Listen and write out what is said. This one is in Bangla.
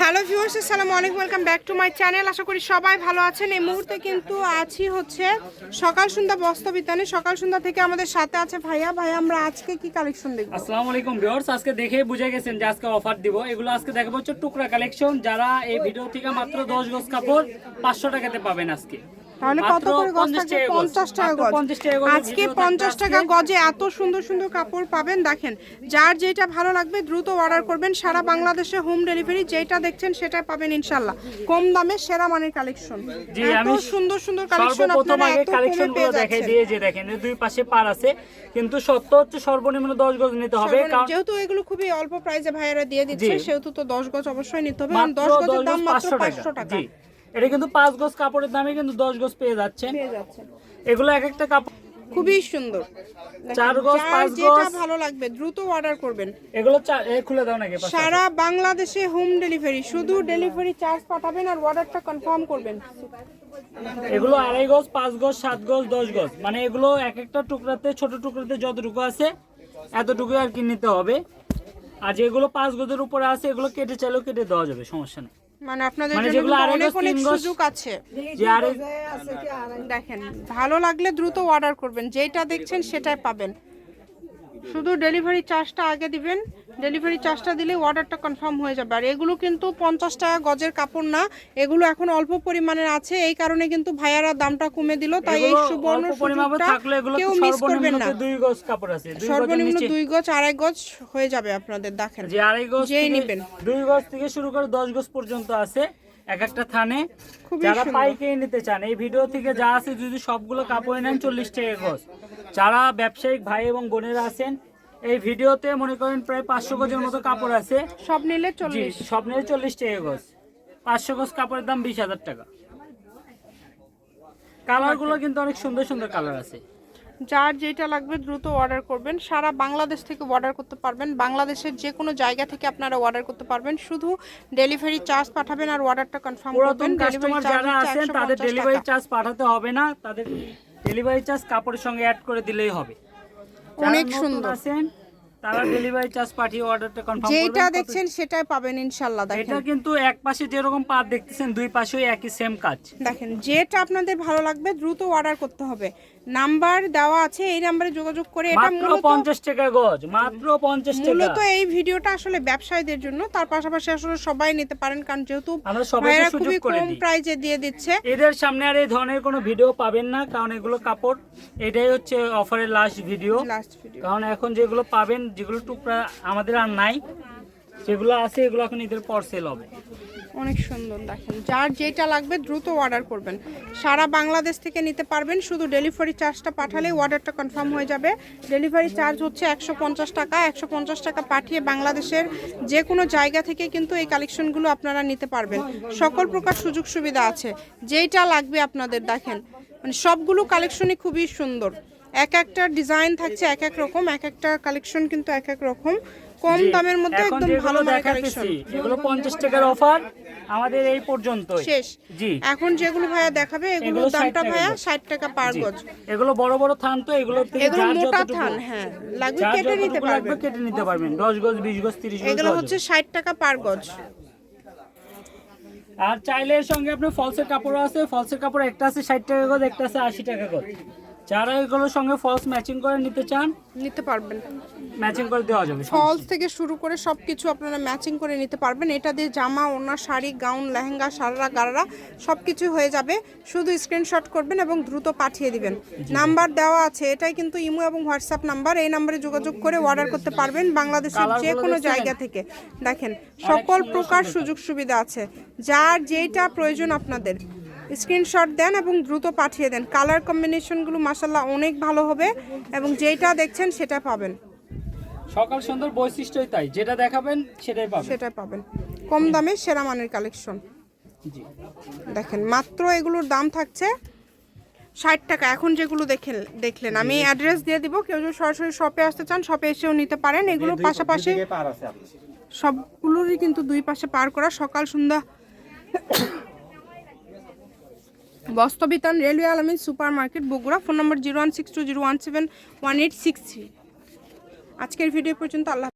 হ্যালো ভিউয়ার্স, আসসালামু আলাইকুম, welcome back to my channel. আশা করি সবাই ভালো আছেন। এই মুহূর্তে কিন্তু আছি হচ্ছে সকাল সন্ধ্যা বস্ত্রবিতানে সকাল সন্ধ্যা থেকে আমাদের সাথে আছে ভাইয়া। ভাইয়া, আমরা আজকে কি কালেকশন দেখব? আসসালামু আলাইকুম ভিউয়ার্স, আজকে দেখে বুঝে গেছেন যে আজকে অফার দিব। এগুলো আজকে দেখাবো হচ্ছে টুকরা কালেকশন যারা এই ভিডিও থেকে মাত্র 10 গজ কাপড় 500 টাকাতে পাবেন আজকে। তাহলে কত করে গজ 50 থাকবে? টাকা গজ। পঞ্চাশ টাকা গজ। 50 টাকা আজকে পঞ্চাশ টাকা গজে এত সুন্দর সুন্দর কাপড় পাবেন দেখেন যার যেটা ভালো লাগবে দ্রুত অর্ডার করবেন। সারা বাংলাদেশে হোম ডেলিভারি যেটা দেখছেন সেটা পাবেন ইনশাল্লাহ কম দামে সেরা মানের কালেকশন জি এত সুন্দর সুন্দর কালেকশন আপনারা এত কালেকশন পেয়ে যাচ্ছেন। দিয়ে যে দেখেন দুই পাশে পার আছে কিন্তু সত্য হচ্ছে সর্বনিম্ন 10 গজ নিতে হবে কারণ যেহেতু এগুলো খুবই অল্প প্রাইসে ভাইয়েরা দিয়ে দিচ্ছে সেহেতু তো দশ গজ অবশ্যই নিতে হবে কারণ দশ 10 গজের দাম মাত্র 500 পাঁচশো টাকা। এটা কিন্তু পাঁচ গজ কাপড়ের দামে কিন্তু 10 গজ পেয়ে যাচ্ছে এগুলো এক একটা কাপড় খুবই সুন্দর। চার গজ, পাঁচ যেটা ভালো লাগবে দ্রুত অর্ডার করবেন। এগুলো এ খুলে দাও নাকি সারা বাংলাদেশে হোম ডেলিভারি শুধু ডেলিভারি চার্জ পাঠাবেন আর অর্ডারটা কনফার্ম করবেন। এগুলো আড়াই গজ পাঁচ গজ সাত গজ দশ গজ। মানে এগুলো এক একটা টুকরাতে ছোট টুকরাতে যতটুকু আছে এতটুকু আর কি নিতে হবে। আর যেগুলো পাঁচ গজের উপরে আছে এগুলো কেটে চাইলেও কেটে দেওয়া যাবে সমস্যা নেই। মানে আপনাদের মানে জন্য অনেক অনেক সুযোগ আছে। দেখেন ভালো লাগলে দ্রুত অর্ডার করবেন যেটা দেখছেন সেটাই পাবেন। শুধু ডেলিভারি চার্জটা আগে দিবেন ডেলিভারি চার্জটা দিলে অর্ডারটা কনফার্ম হয়ে যাবে। আর এগুলো কিন্তু পঞ্চাশ টাকা গজের কাপড় না এগুলো এখন অল্প পরিমাণের আছে। এই কারণে কিন্তু ভাইয়ারা দামটা কমে দিল তাই এই সুবর্ণ কেউ মিস করবেন না। দুই গজ কাপড় আছে। সর্বনিম্ন দুই গজ আড়াই গজ হয়ে যাবে আপনাদের দেখেন। যে আড়াই গজ যেই নিবেন। দুই গজ থেকে শুরু করে দশ গজ পর্যন্ত আছে এক একটা থানে। যারা। পাইকারি নিতে চান এই ভিডিও থেকে যা আছে যদি সবগুলো কাপড় নেন চল্লিশ টাকা গজ। যারা ব্যবসায়িক ভাই এবং বোনেরা আছেন এই ভিডিওতে মনে করেন প্রায় পাঁচশো গজের মতো কাপড় আছে। সব নিলে চল্লিশ। সব নিয়ে চল্লিশ টাকা গজ। পাঁচশো গজ কাপড়ের দাম বিশ হাজার টাকা। কালারগুলো কিন্তু অনেক সুন্দর সুন্দর কালার আছে। যার যেটা লাগবে দ্রুত অর্ডার করবেন। সারা বাংলাদেশ থেকে অর্ডার করতে পারবেন। বাংলাদেশের যে কোনো জায়গা থেকে আপনারা অর্ডার করতে পারবেন। শুধু ডেলিভারি চার্জ পাঠাবেন আর অর্ডারটা কনফার্ম করবেন। যারা আছেন তাদের ডেলিভারি চার্জ পাঠাতে হবে না। তাদের ডেলিভারি চার্জ কাপড়ের সঙ্গে অ্যাড করে দিলেই হবে। অনেক সুন্দর। আছেন তারা ডেলিভারি চার্জ পাঠিয়ে অর্ডারটা কনফার্ম যেটা দেখছেন সেটাই পাবেন ইনশাআল্লাহ দেখেন। এটা কিন্তু এক পাশে যেরকম পাত দেখতেছেন দুই পাশেই একই সেম কাজ। দেখেন যেটা আপনাদের ভালো লাগবে দ্রুত অর্ডার করতে হবে। নাম্বার দেওয়া আছে এই নাম্বারে যোগাযোগ করে এটা মাত্র মূলত পঞ্চাশ টাকা গজ মাত্র পঞ্চাশ টাকা। মূলত এই ভিডিওটা আসলে ব্যবসায়ীদের জন্য তার পাশাপাশি আসলে সবাই নিতে পারেন কারণ যেহেতু আমরা সবাইকে সুযোগ করে কম। প্রাইজে দিয়ে দিচ্ছে। এদের সামনে আর এই ধরনের কোনো ভিডিও পাবেন না কারণ এগুলো কাপড়। এটাই হচ্ছে অফারের লাস্ট ভিডিও লাস্ট ভিডিও কারণ এখন যেগুলো পাবেন যেগুলো টুকরা আমাদের আর নাই যেগুলো আছে এগুলো এখন ঈদের পর সেল হবে। অনেক সুন্দর, দেখেন। যার যেটা লাগবে দ্রুত অর্ডার করবেন। সারা বাংলাদেশ থেকে নিতে পারবেন, শুধু ডেলিভারি চার্জটা পাঠালে অর্ডারটা কনফার্ম হয়ে যাবে। ডেলিভারি চার্জ হচ্ছে একশো পঞ্চাশ টাকা, একশো পঞ্চাশ টাকা পাঠিয়ে বাংলাদেশের যে কোনো জায়গা থেকে কিন্তু এই কালেকশনগুলো আপনারা নিতে পারবেন। সকল প্রকার সুযোগ সুবিধা আছে। যেইটা লাগবে আপনাদের, দেখেন। মানে সবগুলো কালেকশনই খুবই সুন্দর। এক একটা ডিজাইন থাকছে এক এক রকম, এক একটা কালেকশন কিন্তু এক এক রকম। কম দামের মধ্যে একদম ভালো দেখাতেছি এগুলো পঞ্চাশ টাকার অফার আমাদের এই পর্যন্ত শেষ। জি। এখন যেগুলো ভাইয়া দেখাবে এগুলো দামটা ভাইয়া গজ। ষাট টাকা পার গজ। এগুলো বড় বড় থান তো এগুলো থেকে এগুলো মোটা থান হ্যাঁ। লাগবে কেটে নিতে যতটুকু লাগবে পারবেন। কেটে নিতে পারবেন। দশ গজ বিশ গজ তিরিশ গজ এগুলো হচ্ছে যাবে। ষাট টাকা পার গজ। আর চাইলে এর সঙ্গে আপনার ফলসের কাপড়ও আছে ফলসের কাপড় একটা আছে ষাট টাকা গজ একটা আছে আশি টাকা গজ। যারা এগুলোর সঙ্গে ফলস ম্যাচিং করে নিতে চান নিতে পারবেন। ম্যাচিং করে দেওয়া যাবে ফলস থেকে শুরু করে সব কিছু আপনারা ম্যাচিং করে নিতে পারবেন। এটা দিয়ে জামা ওনা শাড়ি গাউন লেহেঙ্গা সারারা গারারা সব কিছু হয়ে যাবে। শুধু স্ক্রিনশট করবেন এবং দ্রুত পাঠিয়ে দিবেন। নাম্বার দেওয়া আছে। এটাই কিন্তু ইমো এবং হোয়াটসঅ্যাপ নাম্বার। এই নাম্বারে যোগাযোগ করে অর্ডার করতে পারবেন বাংলাদেশের যে কোনো জায়গা থেকে। দেখেন সকল প্রকার সুযোগ সুবিধা আছে। যার যেইটা প্রয়োজন আপনাদের স্ক্রিনশট দেন এবং দ্রুত পাঠিয়ে দেন। কালার কম্বিনেশনগুলো মাসাল্লাহ অনেক ভালো হবে এবং যেটা দেখছেন সেটা পাবেন। সকাল সুন্দর বৈশিষ্ট্যই তাই যেটা দেখাবেন সেটাই পাবেন। সেটা পাবেন। কম দামে সেরা মানের কালেকশন দেখেন মাত্র এগুলোর দাম থাকছে ষাট টাকা। এখন যেগুলো দেখেন দেখলেন আমি অ্যাড্রেস দিয়ে দিব। কেউ যদি সরাসরি শপে আসতে চান শপে এসেও নিতে পারেন। এগুলো পাশাপাশি সবগুলোরই কিন্তু দুই পাশে পার করা। সকাল সন্ধ্যা বস্তবিতান railway Alamin super market Bogura. Phone number zero one six two zero one seven one eight six three. আজকের ভিডিও পর্যন্ত আল্লাহ